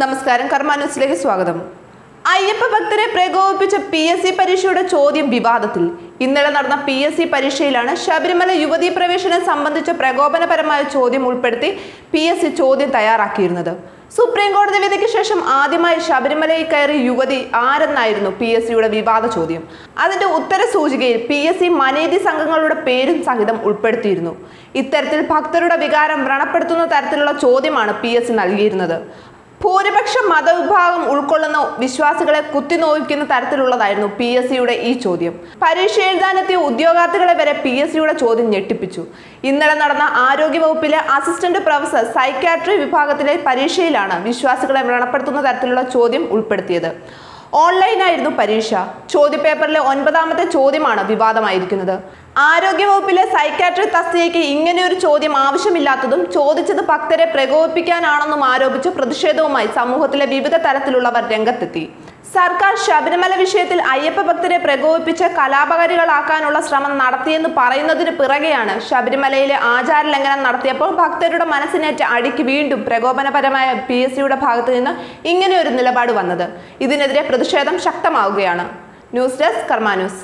നമസ്കാരം കർമ്മ ന്യൂസിലേക്ക് സ്വാഗതം. അയ്യപ്പ ഭക്തരെ പ്രകോപിപ്പിച്ച പി എസ് സി പരീക്ഷയുടെ ചോദ്യം വിവാദത്തിൽ. ഇന്നലെ നടന്ന പി എസ് സി പരീക്ഷയിലാണ് ശബരിമല യുവതീ പ്രവേശനം സംബന്ധിച്ച പ്രകോപനപരമായ ചോദ്യം ഉൾപ്പെടുത്തി പി എസ് സി ചോദ്യം തയ്യാറാക്കിയിരുന്നത്. സുപ്രീം കോടതി വിധിക്ക് ശേഷം ആദ്യമായി ശബരിമലയിൽ കയറി യുവതി ആരെന്നായിരുന്നു പി എസ് സിയുടെ വിവാദ ചോദ്യം. അതിന്റെ ഉത്തര സൂചികയിൽ പി എസ് സി മനേതി സംഘങ്ങളുടെ പേരും സഹിതം ഉൾപ്പെടുത്തിയിരുന്നു. ഇത്തരത്തിൽ ഭക്തരുടെ വികാരം വ്രണപ്പെടുത്തുന്ന തരത്തിലുള്ള ചോദ്യമാണ് പി എസ് സി നൽകിയിരുന്നത്. ഭൂരിപക്ഷ മതവിഭാഗം ഉൾക്കൊള്ളുന്ന വിശ്വാസികളെ കുത്തിനോവിക്കുന്ന തരത്തിലുള്ളതായിരുന്നു പി എസ് സിയുടെ ഈ ചോദ്യം. പരീക്ഷ എഴുതാനെത്തിയ ഉദ്യോഗാർത്ഥികളെ വരെ പി എസ് സിയുടെ ചോദ്യം ഞെട്ടിപ്പിച്ചു. ഇന്നലെ നടന്ന ആരോഗ്യവകുപ്പിലെ അസിസ്റ്റന്റ് പ്രൊഫസർ സൈക്യാട്രി വിഭാഗത്തിലെ പരീക്ഷയിലാണ് വിശ്വാസികളെ വ്രണപ്പെടുത്തുന്ന തരത്തിലുള്ള ചോദ്യം ഉൾപ്പെടുത്തിയത്. ഓൺലൈനായിരുന്നു പരീക്ഷ. ചോദ്യപേപ്പറിലെ ഒൻപതാമത്തെ ചോദ്യമാണ് വിവാദമായിരിക്കുന്നത്. ആരോഗ്യവകുപ്പിലെ സൈക്കാട്രി തസ്തികയ്ക്ക് ഇങ്ങനെയൊരു ചോദ്യം ആവശ്യമില്ലാത്തതും ചോദിച്ചത് ഭക്തരെ പ്രകോപിപ്പിക്കാനാണെന്നും ആരോപിച്ച് പ്രതിഷേധവുമായി സമൂഹത്തിലെ വിവിധ തരത്തിലുള്ളവർ രംഗത്തെത്തി. സർക്കാർ ശബരിമല വിഷയത്തിൽ അയ്യപ്പ ഭക്തരെ പ്രകോപിപ്പിച്ച് കലാപകാരികളാക്കാനുള്ള ശ്രമം നടത്തിയെന്ന് പറയുന്നതിന് പിറകെയാണ് ശബരിമലയിലെ ആചാര ലംഘനം നടത്തിയപ്പോൾ ഭക്തരുടെ മനസ്സിനേറ്റ അടിക്ക് വീണ്ടും പ്രകോപനപരമായ പി എസ് സിയുടെ ഭാഗത്ത് നിന്ന് ഇങ്ങനെയൊരു നിലപാട് വന്നത്. ഇതിനെതിരെ പ്രതിഷേധം ശക്തമാവുകയാണ്. News desk Karma news